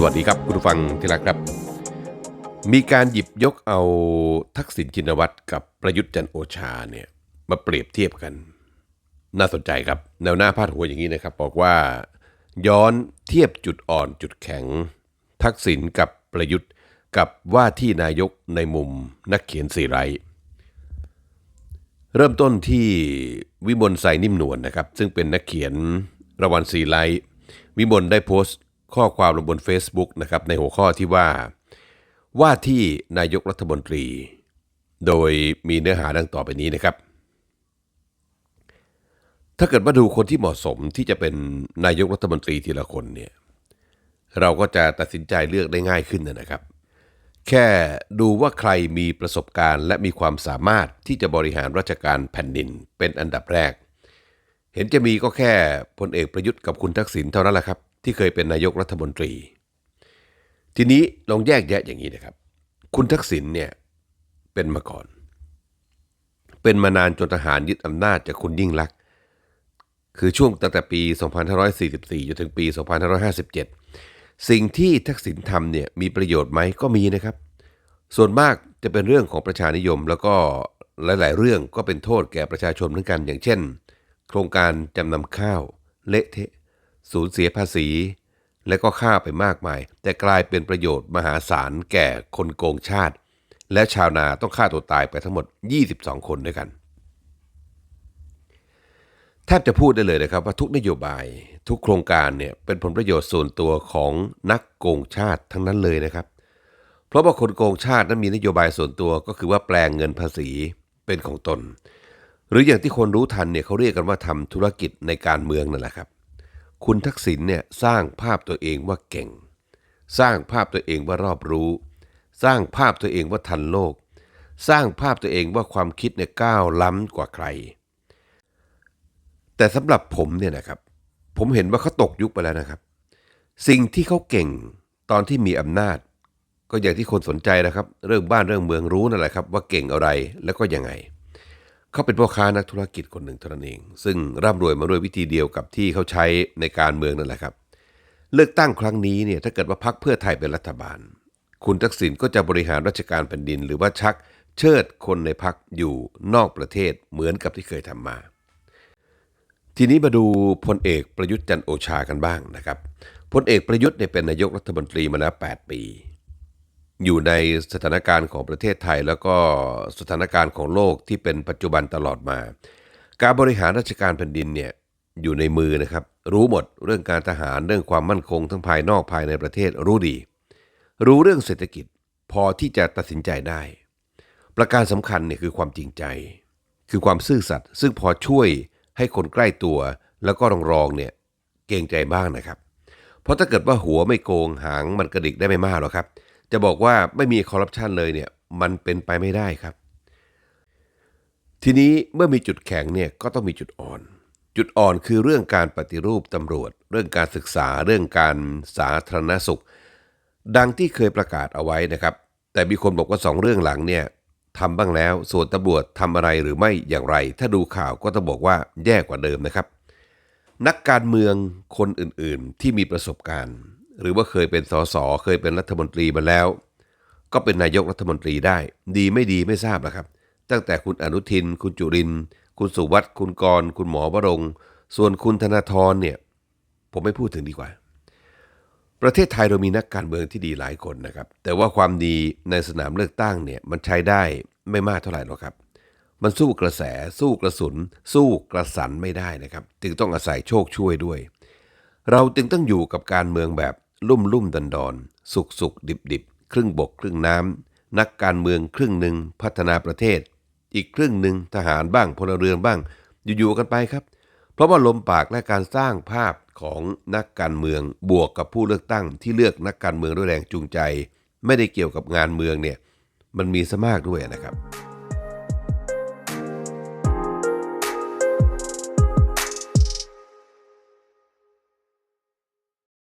สวัสดีครับคุณผู้ฟังที่รักครับ มีการหยิบยกเอาทักษิณชินวัตรกับประยุทธ์จันโอชาเนี่ยมาเปรียบเทียบกัน น่าสนใจครับแนวหน้าพาดหัวอย่างนี้นะครับ บอกว่าย้อนเทียบจุดอ่อนจุดแข็ง ทักษิณกับประยุทธ์กับว่าที่นายกในมุมนักเขียนสีไรเริ่มต้นที่วิมลไซนิ่มนวลนะครับ ซึ่งเป็นนักเขียนรางวัลสีไลวิมลได้โพสต์ ข้อความลงบน Facebook นะครับในหัวข้อที่ว่า ว่าที่นายกรัฐมนตรี โดยมีเนื้อหาดังต่อไปนี้นะครับ ถ้าเกิดว่าดูคนที่เหมาะสมที่จะเป็นนายกรัฐมนตรีทีละคนเนี่ยเราก็จะตัดสินใจเลือกได้ง่ายขึ้นนะครับ แค่ดูว่าใครมีประสบการณ์ และมีความสามารถที่จะบริหารราชการแผ่นดินเป็นอันดับแรก เห็นจะมีก็แค่พลเอกประยุทธ์กับคุณทักษิณเท่านั้นแหละครับ ที่เคยเป็นนายกรัฐมนตรี ทีนี้ลองแยกแยะอย่างนี้นะครับ คุณทักษิณเนี่ยเป็นมาก่อน เป็นมานานจนทหารยึดอำนาจจากคุณยิ่งลักษณ์คือช่วงตั้งแต่ปี 2544จนถึงปี 2557 สิ่งที่ทักษิณทำเนี่ยมีประโยชน์ไหมก็มีนะครับ ส่วนมากจะเป็นเรื่องของประชานิยม แล้วก็หลาย ๆ เรื่องก็เป็นโทษแก่ประชาชนเหมือนกัน อย่างเช่น โครงการจำนำข้าว เละเทะ สูญเสียภาษี และก็ค่าไปมากมาย แต่กลายเป็นประโยชน์มหาศาลแก่คนโกงชาติ และชาวนาต้องฆ่าตัวตายไปทั้งหมด 22 คนด้วยกันแทบจะพูดได้เลยนะครับว่าทุกนโยบายทุกโครงการเนี่ยเป็นผลประโยชน์ส่วนตัวของนักโกงชาติทั้งนั้นเลยนะครับ เพราะว่าคนโกงชาตินั้นมีนโยบายส่วนตัวก็คือว่าแปลงเงินภาษีเป็นของตน หรืออย่างที่คนรู้ทันเนี่ยเขาเรียกกันว่าทำธุรกิจในการเมืองนั่นแหละครับ คุณทักษิณเนี่ยสร้างภาพตัวเองว่าเก่ง สร้างภาพตัวเองว่ารอบรู้ สร้างภาพตัวเองว่าทันโลก สร้างภาพตัวเองว่าความคิดเนี่ยก้าวล้ำกว่าใคร แต่สำหรับผมเนี่ยนะครับผมเห็นว่าเขาตกยุคไปแล้วนะครับ สิ่งที่เขาเก่งตอนที่มีอำนาจ ก็อย่างที่คนสนใจนะครับ เรื่องบ้านเรื่องเมืองรู้นั่นแหละครับ ว่าเก่งอะไรแล้วก็ยังไง เขาเป็นพ่อค้านักธุรกิจคนหนึ่งเท่านั้นเอง ซึ่งร่ำรวยมาด้วยวิธีเดียวกับที่เขาใช้ในการเมืองนั่นแหละครับ เลือกตั้งครั้งนี้เนี่ยถ้าเกิดว่าพรรคเพื่อไทยเป็นรัฐบาล คุณทักษิณก็จะบริหารราชการแผ่นดิน หรือว่าชักเชิดคนในพรรคอยู่นอกประเทศเหมือนกับที่เคยทำมา ทีนี้มาดูพลเอกประยุทธ์จันโอชากันบ้างนะครับพลเอกประยุทธ์เนี่ยเป็นนายกรัฐมนตรีมาแล้ว 8 ปี อยู่ในสถานการณ์ของประเทศไทย แล้วก็สถานการณ์ของโลกที่เป็นปัจจุบันตลอดมา การบริหารราชการแผ่นดินเนี่ยอยู่ในมือนะครับ รู้หมดเรื่องการทหารเรื่องความมั่นคงทั้งภายนอกภายในประเทศรู้ดี รู้เรื่องเศรษฐกิจพอที่จะตัดสินใจได้ ประการสำคัญเนี่ยคือความจริงใจ คือความซื่อสัตย์ซึ่งพอช่วยให้คนใกล้ตัว แล้วก็รองรองเนี่ยเกรงใจบ้างนะครับ เพราะถ้าเกิดว่าหัวไม่โกงหางมันกระดิกได้ไม่มากหรอกครับ จะบอกว่าไม่มีคอร์รัปชันเลยเนี่ยมันเป็นไปไม่ได้ครับ ทีนี้เมื่อมีจุดแข็งเนี่ยก็ต้องมีจุดอ่อน จุดอ่อนคือเรื่องการปฏิรูปตำรวจ เรื่องการศึกษาเรื่องการสาธารณสุข ดังที่เคยประกาศเอาไว้นะครับ แต่มีคนบอกว่าสองเรื่องหลังเนี่ยทำบ้างแล้วส่วนตำรวจทำอะไรหรือไม่อย่างไร ถ้าดูข่าวก็ต้องบอกว่าแย่กว่าเดิมนะครับ นักการเมืองคนอื่นๆที่มีประสบการณ์ หรือว่าเคยเป็นสสเคยเป็นรัฐมนตรีมาแล้ว ก็เป็นนายกรัฐมนตรีได้ ดีไม่ดีไม่ทราบนะครับ ตั้งแต่คุณอนุทิน คุณจุริน คุณสุวัสด์คุณกร คุณหมอวรงส่วนคุณธนาธรเนี่ยผมไม่พูดถึงดีกว่า ประเทศไทยเรามีนักการเมืองที่ดีหลายคนนะครับ แต่ว่าความดีในสนามเลือกตั้งเนี่ยมันใช้ได้ไม่มากเท่าไหร่หรอกครับ มันสู้กระแส สู้กระสุน สู้กระสันไม่ได้นะครับ จึงต้องอาศัยโชคช่วยด้วย เราจึงต้องอยู่กับการเมืองแบบ ลุ่มลุ่มดันดอนสุกสุกดิบดิบครึ่งบกครึ่งน้ำ นักการเมืองครึ่งหนึ่งพัฒนาประเทศ อีกครึ่งหนึ่งทหารบ้างพลเรือนบ้าง อยู่ๆกันไปครับ เพราะว่าลมปากและการสร้างภาพของนักการเมืองบวกกับผู้เลือกตั้งที่เลือกนักการเมืองด้วยแรงจูงใจ ไม่ได้เกี่ยวกับงานเมืองเนี่ยมันมีซะมากด้วยนะครับ